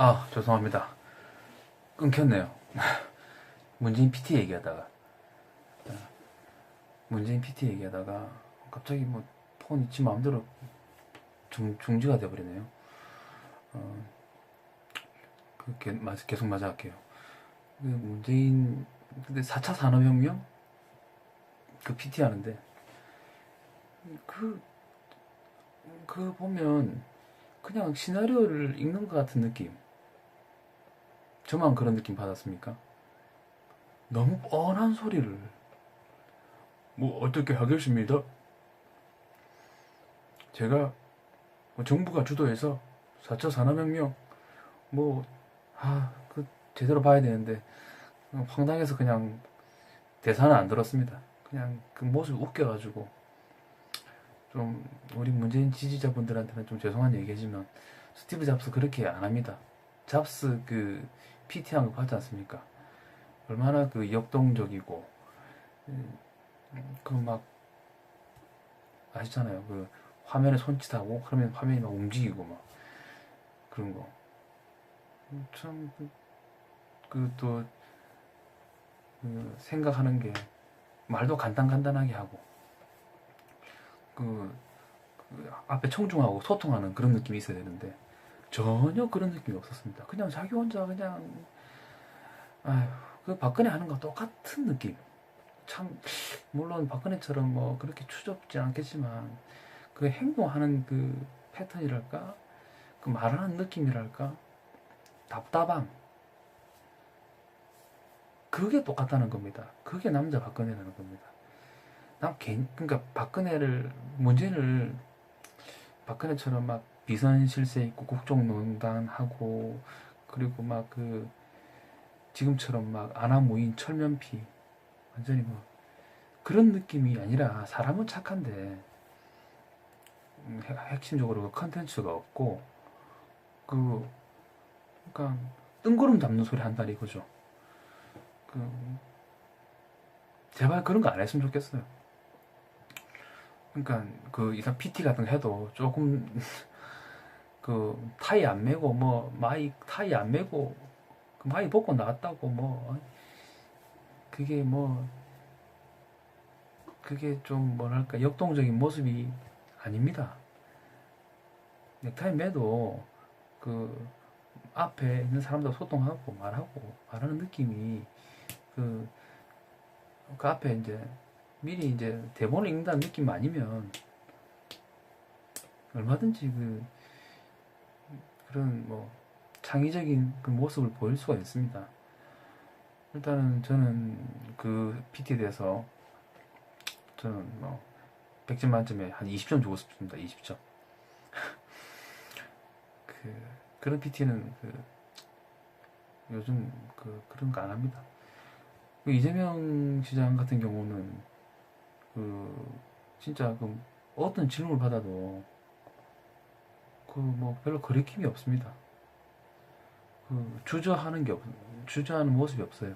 아, 죄송합니다. 끊겼네요. 문재인 PT 얘기하다가. 문재인 PT 얘기하다가 갑자기 뭐 폰이 지 마음대로 중, 중지가 돼버리네요. 어, 그, 게, 맞, 계속 맞아 할게요. 그 문재인, 근데 4차 산업혁명? 그 PT 하는데, 그, 그 보면 그냥 시나리오를 읽는 것 같은 느낌. 저만 그런 느낌 받았습니까? 너무 뻔한 소리를 뭐 어떻게 하겠습니다. 제가 뭐 정부가 주도해서 4차 산업혁명 뭐 아 그 제대로 봐야 되는데 황당해서 그냥 대사는 안 들었습니다. 그냥 그 모습 웃겨가지고 좀 우리 문재인 지지자분들한테는 좀 죄송한 얘기지만 스티브 잡스 그렇게 안 합니다. 잡스 그 PT한 거 봤지 않습니까? 얼마나 그 역동적이고 그 막 아시잖아요. 그 화면에 손짓하고 그러면 화면이 막 움직이고 막 그런 거. 참 그또 그 생각하는 게 말도 간단간단하게 하고 그, 그 앞에 청중하고 소통하는 그런 느낌이 있어야 되는데 전혀 그런 느낌이 없었습니다. 그냥 자기 혼자 그냥 아휴 그 박근혜 하는 거 똑같은 느낌. 참 물론 박근혜처럼 뭐 그렇게 추접지 않겠지만 그 행동하는 그 패턴이랄까 그 말하는 느낌이랄까 답답함 그게 똑같다는 겁니다. 그게 남자 박근혜라는 겁니다. 난 개인 그러니까 박근혜를 문재인을 박근혜처럼 막 비선 실세 있고 국정농단 하고 그리고 막 그 지금처럼 막 아나무인 철면피 완전히 뭐 그런 느낌이 아니라 사람은 착한데 음, 핵심적으로 그 컨텐츠가 없고 그 그러니까 뜬구름 잡는 소리 한다리 이거죠. 그 제발 그런 거 안 했으면 좋겠어요. 그러니까 그 이상 PT 같은 거 해도 조금 그 타이 안 매고 뭐 마이 타이 안 매고 그 마이 벗고 나왔다고 뭐 그게 뭐 그게 좀 뭐랄까 역동적인 모습이 아닙니다. 넥타이 매도 그 앞에 있는 사람들 소통하고 말하고 말하는 느낌이 그, 그 앞에 이제 미리 이제 대본을 읽는다는 느낌 아니면 얼마든지 그 그런 뭐 창의적인 그 모습을 보일 수가 있습니다. 일단은 저는 그 PT에 대해서 저는 뭐 100점 만점에 한 20점 주고 싶습니다. 20점. 그 그런 PT는 그 요즘 그 그런 거 안 합니다. 그 이재명 시장 같은 경우는 그 진짜 그 어떤 질문을 받아도 그 뭐 별로 거리낌이 없습니다. 그 주저하는 게 없, 주저하는 모습이 없어요.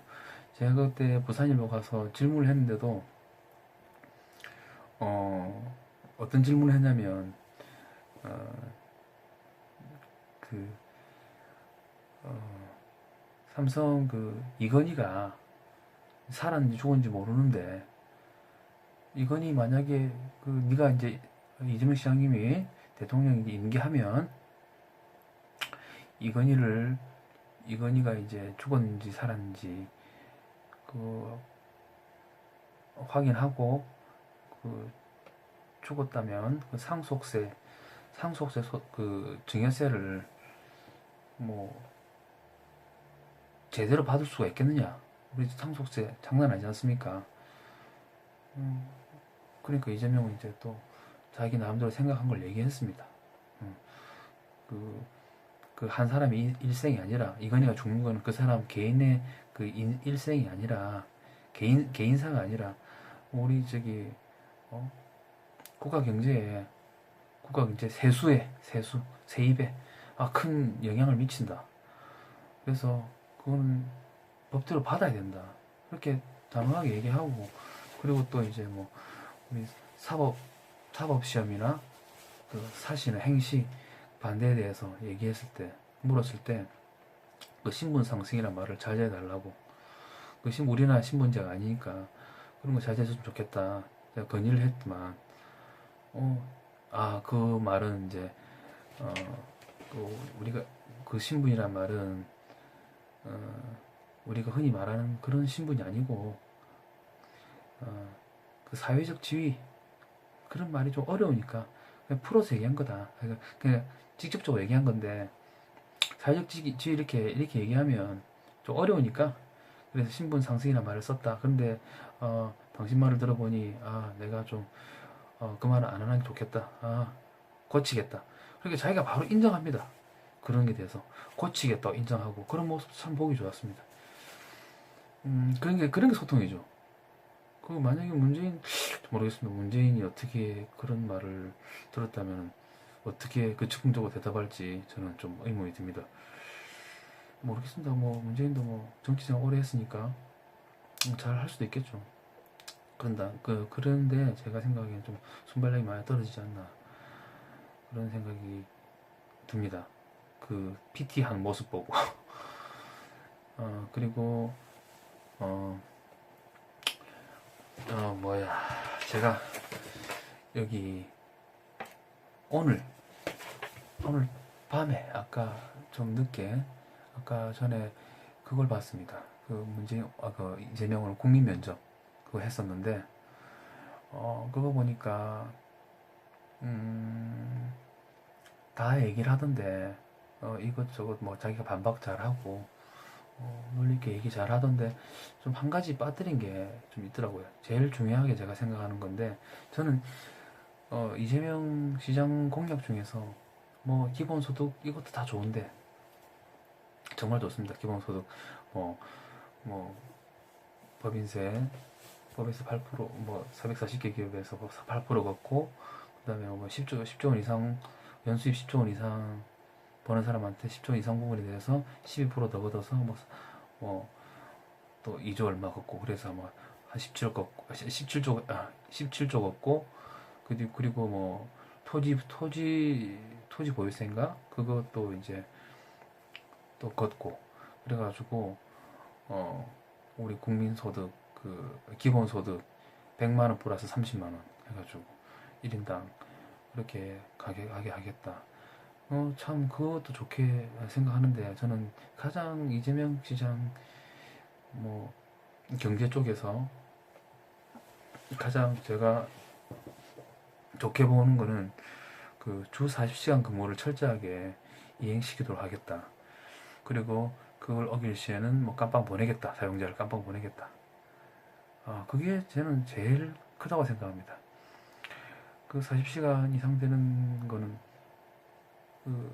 제가 그때 부산일보 가서 질문을 했는데도 어 어떤 질문을 했냐면 어 그 어, 삼성 그 이건희가 살았는지 죽었는지 모르는데 이건희 만약에 그 네가 이제 이재명 시장님이 대통령 임기하면 이건희를 이건희가 이제 죽었는지 살았는지 그 확인하고 그 죽었다면 그 상속세 상속세 소, 그 증여세를 뭐 제대로 받을 수가 있겠느냐 우리 상속세 장난 아니지 않습니까? 음, 그러니까 이재명은 이제 또 자기 나름대로 생각한 걸 얘기했습니다. 음, 그, 그 한 사람이 일생이 아니라, 이건희가 죽는 거는 그 사람 개인의 그 인, 일생이 아니라, 개인, 개인사가 아니라, 우리 저기, 어? 국가 경제에, 국가 경제 세수에, 세수, 세입에, 아, 큰 영향을 미친다. 그래서, 그거는 법대로 받아야 된다. 그렇게 단호하게 얘기하고, 그리고 또 이제 뭐, 우리 사법, 사법시험이나 그 사실은 행시 반대에 대해서 얘기했을 때, 물었을 때, 그 신분 상승이란 말을 자제해 달라고. 그 신, 우리나라 신분제가 아니니까 그런 거 자제해줬으면 좋겠다. 제가 건의를 했지만, 어, 아, 그 말은 이제, 어, 그 우리가, 그 신분이란 말은, 어, 우리가 흔히 말하는 그런 신분이 아니고, 어, 그 사회적 지위, 그런 말이 좀 어려우니까, 그냥 풀어서 얘기한 거다. 그냥, 그냥 직접적으로 얘기한 건데, 사회적 지위, 이렇게, 이렇게 얘기하면 좀 어려우니까, 그래서 신분 상승이라는 말을 썼다. 근데, 어, 당신 말을 들어보니, 아, 내가 좀, 어, 그 말은 안 하는 게 좋겠다. 아, 고치겠다. 그러니까 자기가 바로 인정합니다. 그런 게 대해서. 고치겠다 인정하고. 그런 모습 참 보기 좋았습니다. 음, 그런 게, 그런 게 소통이죠. 그, 만약에 문재인, 모르겠습니다. 문재인이 어떻게 그런 말을 들었다면, 어떻게 그 즉흥적으로 대답할지 저는 좀 의문이 듭니다. 모르겠습니다. 뭐, 문재인도 뭐, 정치생활 오래 했으니까, 잘 할 수도 있겠죠. 그런다. 그, 그런데 제가 생각엔 좀 순발력이 많이 떨어지지 않나. 그런 생각이 듭니다. 그, PT 한 모습 보고. 어, 그리고, 어, 어, 뭐야. 제가 여기, 오늘, 오늘 밤에, 아까 좀 늦게, 아까 전에 그걸 봤습니다. 그 문재인, 아, 그 이재명을 국민 면접 그거 했었는데, 어, 그거 보니까, 음, 다 얘기를 하던데, 어, 이것저것 뭐 자기가 반박 잘하고, 어, 논리 있게 얘기 잘 하던데, 좀 한 가지 빠뜨린 게 좀 있더라고요. 제일 중요하게 제가 생각하는 건데, 저는, 어, 이재명 시장 공약 중에서, 뭐, 기본소득, 이것도 다 좋은데, 정말 좋습니다. 기본소득, 뭐, 뭐, 법인세, 법에서 8%, 뭐, 440개 기업에서 8% 걷고, 그 다음에 뭐 10조, 10조 원 이상, 연수입 10조 원 이상 버는 사람한테 10조 원 이상 부분에 대해서 12%더 걷어서 뭐, 뭐, 또 2조 얼마 걷고, 그래서 뭐, 한 17조 걷고, 17조, 아, 17조 걷고, 그리고, 그리고 뭐, 토지, 토지, 토지 보유세인가? 그것도 이제 또 걷고, 그래가지고, 어, 우리 국민소득, 그, 기본소득 100만원 플러스 30만원 해가지고, 1인당 그렇게 가게, 가게 하겠다. 어, 참, 그것도 좋게 생각하는데, 저는 가장 이재명 시장, 뭐, 경제 쪽에서 가장 제가 좋게 보는 거는 그 주 40시간 근무를 철저하게 이행시키도록 하겠다. 그리고 그걸 어길 시에는 뭐 깜빵 보내겠다. 사용자를 깜빵 보내겠다. 아, 그게 저는 제일 크다고 생각합니다. 그 40시간 이상 되는 거는 그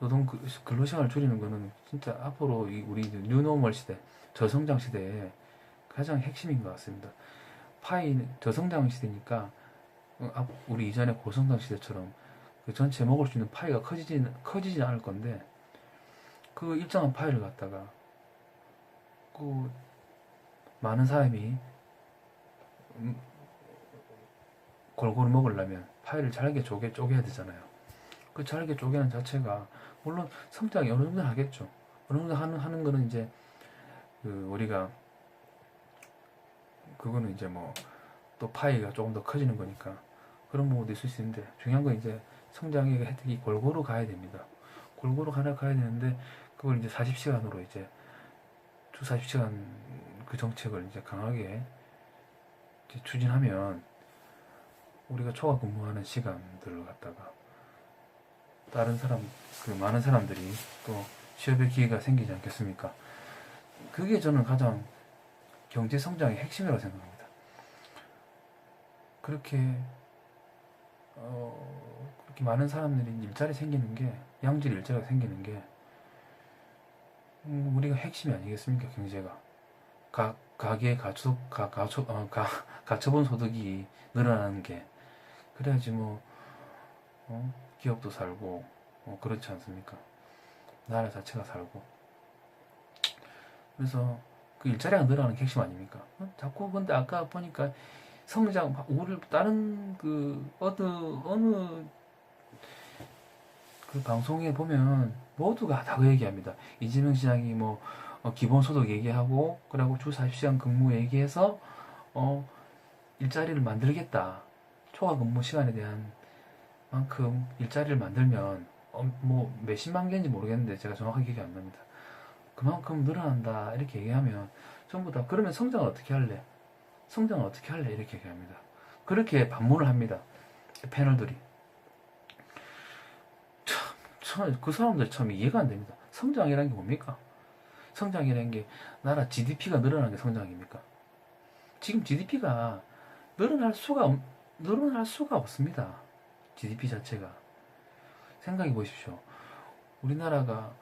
노동 그 근로시간을 줄이는 거는 진짜 앞으로 이 우리 뉴노멀 시대, 저성장 시대에 가장 핵심인 것 같습니다. 파이 저성장 시대니까 어, 앞- 우리 이전에 고성장 시대처럼 그 전체 먹을 수 있는 파이가 커지진 커지진 않을 건데 그 일정한 파이를 갖다가 그 많은 사람이 음, 골고루 먹으려면 파이를 잘게 쪼개 쪼개야 되잖아요. 그 잘게 쪼개는 자체가 물론 성장이 어느 정도 하겠죠. 어느 정도 하는 하는 거는 이제 그 우리가 그거는 이제 뭐 또 파이가 조금 더 커지는 거니까 그런 부분도 있을 수 있는데 중요한 건 이제 성장의 혜택이 골고루 가야 됩니다. 골고루 가야 가야 되는데 그걸 이제 40시간으로 이제 주 40시간 그 정책을 이제 강하게 이제 추진하면 우리가 초과 근무하는 시간들을 갖다가 다른 사람 그 많은 사람들이 또 취업의 기회가 생기지 않겠습니까? 그게 저는 가장 경제 성장의 핵심이라고 생각합니다. 그렇게 어, 그렇게 많은 사람들이 일자리 생기는 게 양질 일자리가 생기는 게 음, 우리가 핵심이 아니겠습니까 경제가 가, 가계 가축 가, 가축 어, 가, 가처분 소득이 늘어나는 게 그래야지 뭐 어? 기업도 살고 어, 그렇지 않습니까 나라 자체가 살고 그래서 그 일자리가 늘어나는 게 핵심 아닙니까 어? 자꾸 근데 아까 보니까 성장 우리 다른 그 어느 어느 그 방송에 보면 모두가 다 그 얘기합니다. 이재명 시장이 뭐 어, 기본소득 얘기하고 그리고 주 40시간 근무 얘기해서 어, 일자리를 만들겠다. 초과 근무 시간에 대한 만큼 일자리를 만들면 어, 뭐 몇십만 개인지 모르겠는데 제가 정확하게 기억이 안 납니다. 그만큼 늘어난다 이렇게 얘기하면 전부 다 그러면 성장을 어떻게 할래? 성장을 어떻게 할래? 이렇게 얘기합니다. 그렇게 반문을 합니다. 패널들이. 참, 참, 그 사람들 참 이해가 안 됩니다. 성장이라는 게 뭡니까? 성장이라는 게 나라 GDP가 늘어나는 게 성장입니까? 지금 GDP가 늘어날 수가 없- 늘어날 수가 없습니다. GDP 자체가 생각해 보십시오. 우리나라가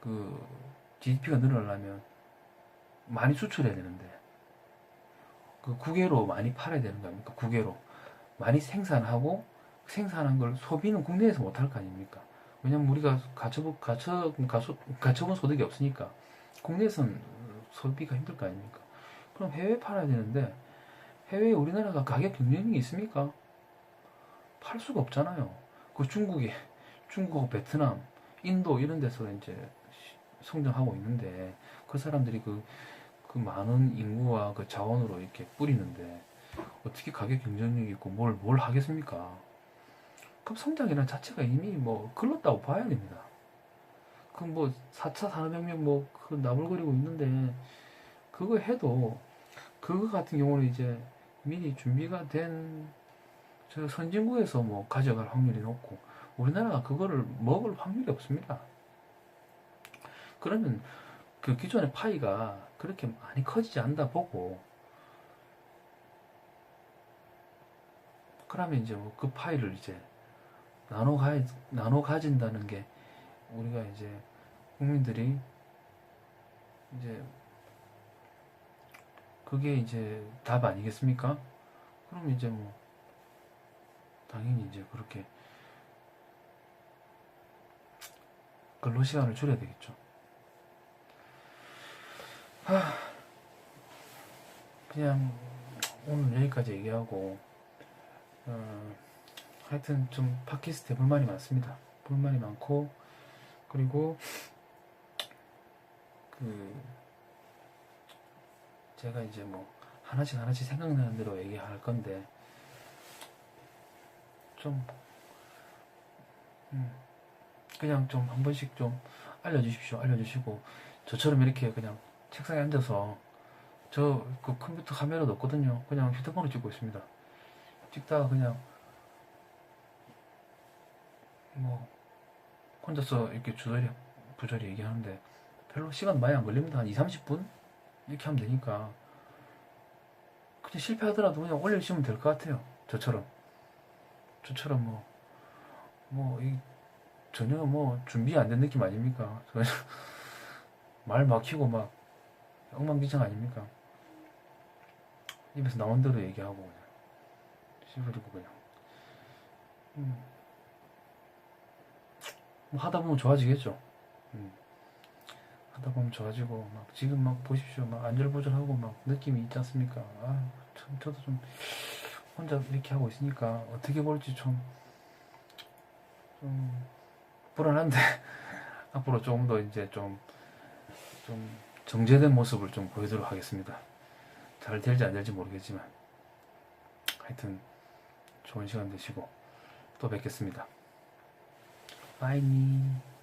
그 GDP가 늘어나려면 많이 수출해야 되는데 그 국외로 많이 팔아야 되는 거 아닙니까? 국외로 많이 생산하고 생산한 걸 소비는 국내에서 못할 거 아닙니까? 왜냐면 우리가 가처분 가처 가처 가처분 소득이 없으니까 국내에서는 소비가 힘들 거 아닙니까? 그럼 해외 팔아야 되는데 해외에 우리나라가 가격 경쟁력이 있습니까? 팔 수가 없잖아요. 그 중국에 중국, 베트남, 인도 이런 데서 이제 성장하고 있는데 그 사람들이 그, 그 많은 인구와 그 자원으로 이렇게 뿌리는데 어떻게 가격 경쟁력이 있고 뭘, 뭘 하겠습니까? 그럼 성장이라는 자체가 이미 뭐 글렀다고 봐야 됩니다. 그뭐 4차 산업혁명 뭐 그 나불거리고 있는데 그거 해도 그거 같은 경우는 이제 미리 준비가 된 저 선진국에서 뭐 가져갈 확률이 높고 우리나라가 그거를 먹을 확률이 없습니다. 그러면 그 기존의 파이가 그렇게 많이 커지지 않다 보고 그러면 이제 뭐 그 파이를 이제 나눠 가 나눠 가진다는 게 우리가 이제 국민들이 이제 그게 이제 답 아니겠습니까? 그럼 이제 뭐 당연히 이제 그렇게 근로 시간을 줄여야 되겠죠. 하, 그냥 오늘 여기까지 얘기하고 어, 하여튼 좀 팟캐스트에 불만이 많습니다. 불만이 많고 그리고 그 제가 이제 뭐 하나씩 하나씩 생각나는 대로 얘기할 건데 좀 음, 그냥 좀 한 번씩 좀 알려주십시오. 알려주시고 저처럼 이렇게 그냥 책상에 앉아서 저 그 컴퓨터 카메라도 없거든요. 그냥 휴대폰으로 찍고 있습니다. 찍다가 그냥 뭐 혼자서 이렇게 주저리 부저리 얘기하는데 별로 시간 많이 안 걸립니다. 한 2, 30분 이렇게 하면 되니까 그냥 실패하더라도 그냥 올려주시면 될 것 같아요. 저처럼 저처럼 뭐 뭐 이 전혀 뭐 준비 안 된 느낌 아닙니까? 말 막히고 막 엉망진창 아닙니까? 입에서 나온 대로 얘기하고 그냥 씨부리고 그냥 음. 뭐 하다 보면 좋아지겠죠. 음. 하다 보면 좋아지고 막 지금 막 보십시오 막 안절부절하고 막 느낌이 있지 않습니까? 아, 참 저도 좀 혼자 이렇게 하고 있으니까 어떻게 볼지 좀, 좀 불안한데 앞으로 조금 더 이제 좀, 좀 정제된 모습을 좀 보이도록 하겠습니다. 잘 될지 안 될지 모르겠지만 하여튼 좋은 시간 되시고 또 뵙겠습니다. 바이니